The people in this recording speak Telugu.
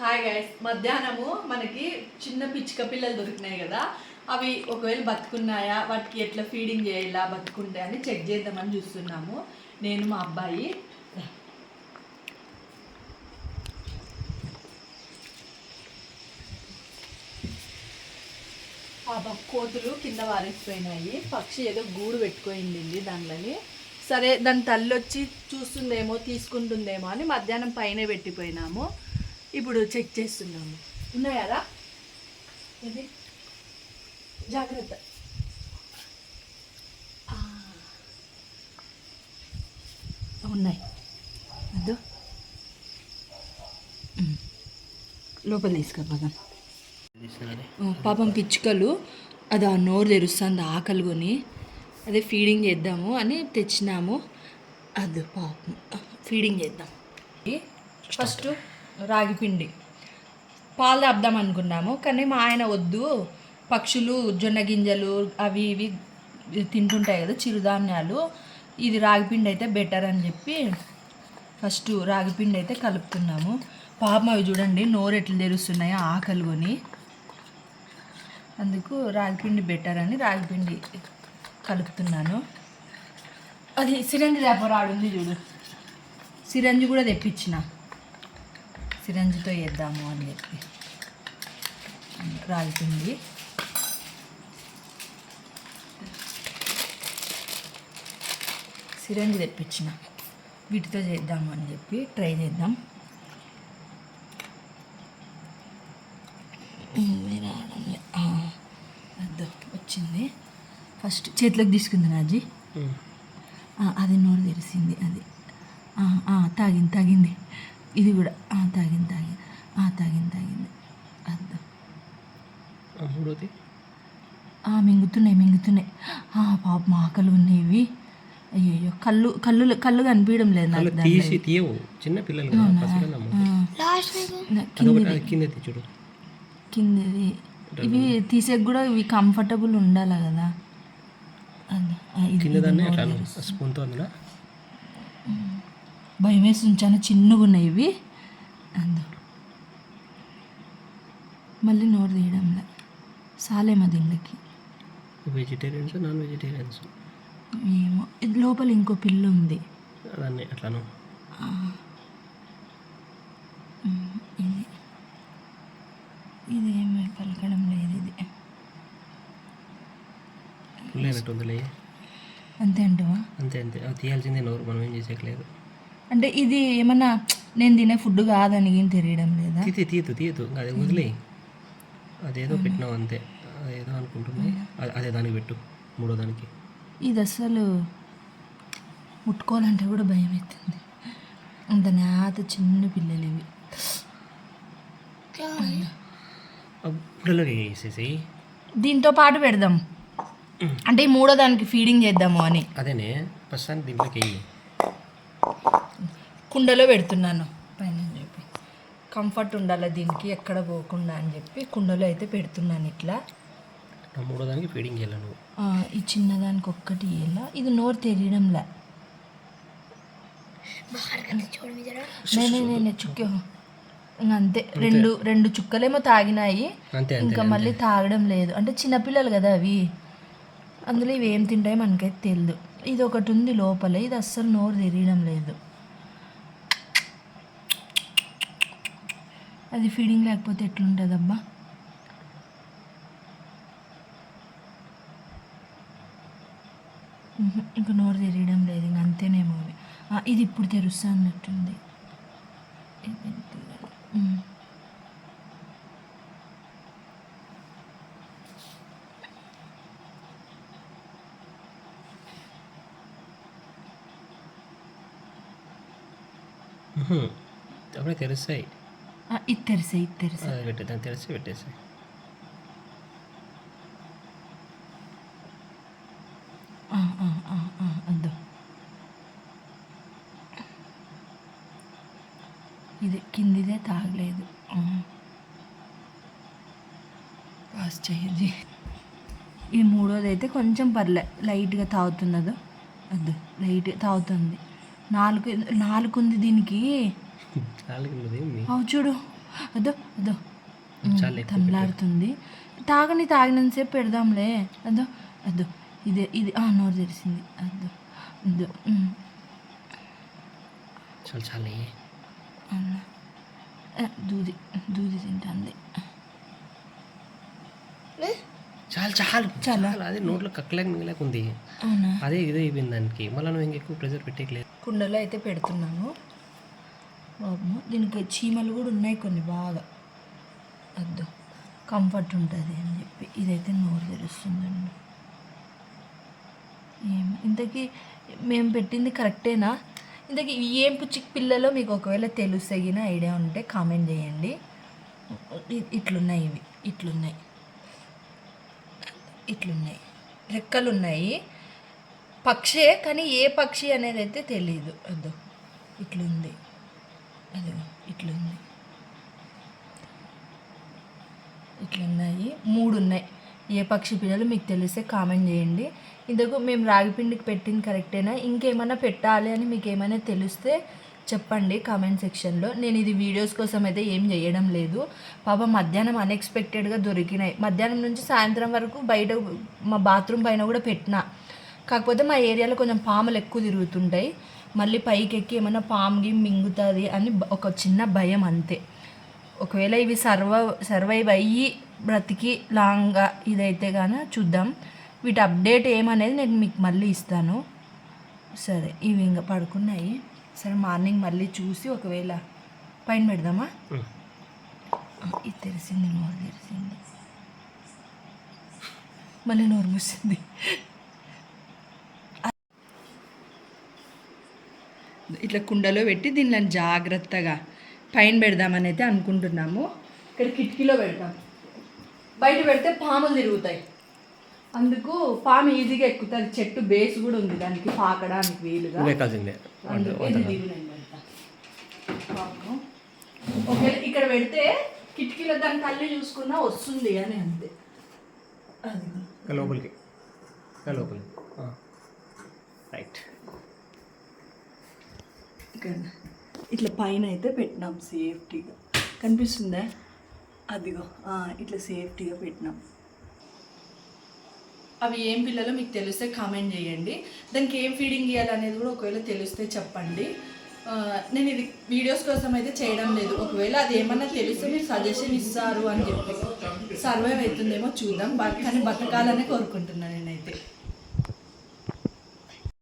హాయ్ గైస్ మధ్యాహ్నము మనకి చిన్న పిచ్చుక పిల్లలు దొరికినాయి కదా. అవి ఒకవేళ బతుకున్నాయా? వాటికి ఎట్లా ఫీడింగ్ చేయాలా? బతుకుంటే అని చెక్ చేద్దామని చూస్తున్నాము. నేను మా అబ్బాయి. ఆ కోతులు కింద వారేసిపోయినాయి. పక్షి ఏదో గూడు పెట్టుకోయింది దానిలోని. సరే దాని తల్లి వచ్చి చూస్తుందేమో తీసుకుంటుందేమో అని మధ్యాహ్నం పైన పెట్టిపోయినాము. ఇప్పుడు చెక్ చేస్తున్నాము. ఉన్నాయారా? ఇది జాగ్రత్త. ఉన్నాయి. అదో. లోపల తీసుకుపోదాం పాపం పిచ్చుకలు అది ఆ నోరు తెరుస్తుంది ఆకలి కొని అదే ఫీడింగ్ చేద్దాము అని తెచ్చినాము. అది పాపం. ఫీడింగ్ చేద్దాం. ఫస్ట్ రాగి పిండి. పాలు తాపుదాం అనుకున్నాము కానీ మా ఆయన వద్దు. పక్షులు జొన్న గింజలు అవి ఇవి తింటుంటాయి కదా చిరుధాన్యాలు. ఇది రాగిపిండి అయితే బెటర్ అని చెప్పి ఫస్ట్ రాగిపిండి అయితే కలుపుతున్నాము పాపం అవి చూడండి నోరు ఎట్లా తెరుస్తున్నాయో ఆకలి కొని. అందుకు రాగిపిండి బెటర్ అని రాగిపిండి కలుపుతున్నాను. అది సిరంజి వ్యాపారం ఉంది చూడు. సిరంజి కూడా తెప్పించిన. సిరంజితో వేద్దాము అని చెప్పి రాగిపిండి సిరంజి తెప్పించిన. వీటితో చేద్దాము అని చెప్పి ట్రై చేద్దాం. వచ్చింది. ఫస్ట్ చేతిలోకి తీసుకుంది నాజీ. అది నోరు తెరిసింది అది. తాగింది తాగింది. ఇది కూడా. ఆ, తాగింది తాగింది. ఆ, తాగింది తాగింది. అద్దో మూడోది? ఆ, మింగుతున్నాయి మింగుతున్నాయి. ఆ, పాపం ఆకలి ఉన్నాయి ఇవి అయ్యో కళ్ళు కళ్ళు కళ్ళు కనిపించడం లేదు నాకు తీసి తీయవు. చిన్న పిల్లలు కదా పసిపిల్లలు నా అదొకటి అది కింద ఎత్తి చూడు కిందది ఇవి తీసేకి కూడా ఇవి కంఫర్టబుల్ ఉండాలి కదా. కింద దాన్ని స్పూన్తో అందులో భయం వేస్తుంది చాలా చిన్నగా ఉన్నాయి ఇవి. అందు. మళ్ళీ నోరు తీయడంలే. సాలేమా దీనికి వెజిటేరియన్స్ నాన్ వెజిటేరియన్స్ ఏమో. ఇది లోపల ఇంకో పిల్ల ఉంది. దాన్ని అట్లాను. ఇది. ఇది ఏమి పలకడం లేదు ఇది. అంతే అంటవా? అంతే అంతే. అది తీయాల్సిందే నోరు. మనం ఏం చేసేయలేదు అంటే ఇది ఏమన్నా నేను తినే ఫుడ్ కాదని ఏం తెలియడం లేదా? తీతి తీయదు తీయదు ఇంకా అది వదిలే. అదేదో పెట్టినావు అంతే. అదేదో అనుకుంటుంది అదే దానికి పెట్టు. మూడో దానికి. ఇది అసలు ముట్టుకోవాలంటే కూడా భయం అవుతుంది అంత నేత చిన్న పిల్లలు ఇవి వేసేసి దీంతో పాటు పెడదాం. అంటే ఈ మూడో దానికి ఫీడింగ్ చేద్దాము అని. అదేనే. ప్రస్తుతానికి దీంట్లోకి వేయి. కుండలో పెడుతున్నాను పైన చెప్పి. కంఫర్ట్ ఉండాలి దీనికి ఎక్కడ పోకుండా అని చెప్పి కుండలో అయితే పెడుతున్నాను ఇట్లా. మూడో దానికి ఫీడింగ్ ఈ చిన్నదానికి ఒక్కటి ఇలా ఇది నోరు తెరియడంలా నేనే చుక్క. ఇంక అంతే. రెండు రెండు చుక్కలేమో తాగినాయి. ఇంకా మళ్ళీ తాగడం లేదు. అంటే చిన్నపిల్లలు కదా అవి. అందులో ఇవి ఏం తింటాయో మనకైతే తెలియదు ఇది ఒకటి ఉంది లోపల. ఇది అస్సలు నోరు తెరియడం లేదు. అది ఫీడింగ్ లేకపోతే ఎట్లుంటుందబ్బా? ఇంక ఇంకా నోరు తెరియడం లేదు ఇంక అంతేనేమో అవి ఇది ఇప్పుడు తెరుస్తా అన్నట్టుంది. అప్పుడే తెరుస్తాయి. ఇది తెరిసే ఇది తెరిసే అది పెట్టేదాన్ని తెరిచి ఆ, అద్దు. ఇది కిందిదే తాగలేదు. పాస్ చేయది ఈ మూడోది అయితే కొంచెం పర్లే లైట్గా తాగుతున్నదో. అద్దు లైట్ తాగుతుంది. నాలుగు నాలుగు ఉంది దీనికి. అవు చూడు. అదో అదో. తమ్లాడుతుంది తాగని తాగినంతసేపు పెడదాంలే. అదో అదో. ఇదే ఇది ఆ, నోరు తెరిసింది అదో అదో. చాలు చాలు. దూది దూది తింటుంది. చాలు చాలు. చాలా? అదే నోట్లో కక్కలేక మిగలేక ఉంది అవునా? అదే ఇదే అయిపోయింది దానికి. మళ్ళీ నువ్వు ఇంకెక్కువ ప్రెజర్ పెట్టేయలేదు కుండలో అయితే పెడుతున్నాము బాబు. దీనికి చీమలు కూడా ఉన్నాయి కొన్ని బాగా. వద్దు కంఫర్ట్ ఉంటుంది అని చెప్పి. ఇదైతే నోరు తెలుస్తుందండి ఏం ఇంతకీ మేము పెట్టింది కరెక్టేనా? ఇంతకీ ఏం పుచ్చి పిల్లలో మీకు ఒకవేళ తెలుసగిన ఐడియా ఉంటే కామెంట్ చేయండి. ఇట్లున్నాయి ఇవి. ఇట్లున్నాయి. ఇట్లున్నాయి. రెక్కలు ఉన్నాయి పక్షే కానీ ఏ పక్షి అనేది అయితే తెలియదు అదో ఇట్లుంది. అదే ఇట్లుంది. ఇట్లున్నాయి. మూడు ఉన్నాయి ఏ పక్షి పిల్లలు మీకు తెలిస్తే కామెంట్ చేయండి. ఇంతకు మేము రాగిపిండికి పెట్టింది కరెక్టేనా? ఇంకేమైనా పెట్టాలి అని మీకు ఏమైనా తెలిస్తే చెప్పండి కామెంట్ సెక్షన్లో. నేను ఇది వీడియోస్ కోసం అయితే ఏం చేయడం లేదు. పాప మధ్యాహ్నం అన్ఎక్స్పెక్టెడ్గా దొరికినాయి. మధ్యాహ్నం నుంచి సాయంత్రం వరకు బయట మా బాత్రూమ్ పైన కూడా పెట్టిన. కాకపోతే మా ఏరియాలో కొంచెం పాములు ఎక్కువ తిరుగుతుంటాయి. మళ్ళీ పైకి ఎక్కి ఏమైనా పాముకి మింగుతుంది అని ఒక చిన్న భయం అంతే. ఒకవేళ ఇవి సర్వ సర్వైవ్ అయ్యి బ్రతికి లాంగ్గా ఇదైతే గాన చూద్దాం. వీటి అప్డేట్ ఏమనేది నేను మీకు మళ్ళీ ఇస్తాను. సరే ఇవి ఇంకా పడుకున్నాయి. సరే మార్నింగ్ మళ్ళీ చూసి ఒకవేళ పైన పెడదామా? ఇది తెరిసింది నోరు తెరిసింది. మళ్ళీ నోరు మూసింది. ఇట్లా కుండలో పెట్టి దీనిలో జాగ్రత్తగా పైన పెడదామని అయితే అనుకుంటున్నాము. ఇక్కడ కిటికీలో పెడతాం. బయట పెడితే పాములు తిరుగుతాయి. అందుకు పాము ఈజీగా ఎక్కుతుంది. చెట్టు బేస్ కూడా ఉంది దానికి పాకడానికి వీలుగా. ఒకవేళ ఇక్కడ పెడితే కిటికీలో దాని తల్లి చూసుకున్నా వస్తుంది అని అంతే. లోపలికి లోపలికి రైట్. ఇక్కడ ఇట్లా పైన అయితే పెట్టినాం సేఫ్టీగా. కనిపిస్తుందా? అదిగో ఇట్లా సేఫ్టీగా పెట్టినాం. అవి ఏం పిల్లలు మీకు తెలిస్తే కామెంట్ చేయండి. దానికి ఏం ఫీడింగ్ ఇవ్వాలనేది కూడా ఒకవేళ తెలిస్తే చెప్పండి. నేను ఇది వీడియోస్ కోసం అయితే చేయడం లేదు. ఒకవేళ అది ఏమన్నా తెలిస్తే మీరు సజెషన్ ఇస్తారు అని చెప్పి. సర్వైవ్ అవుతుందేమో చూద్దాం. బట్ కానీ బతకాలని కోరుకుంటున్నాను నేనైతే.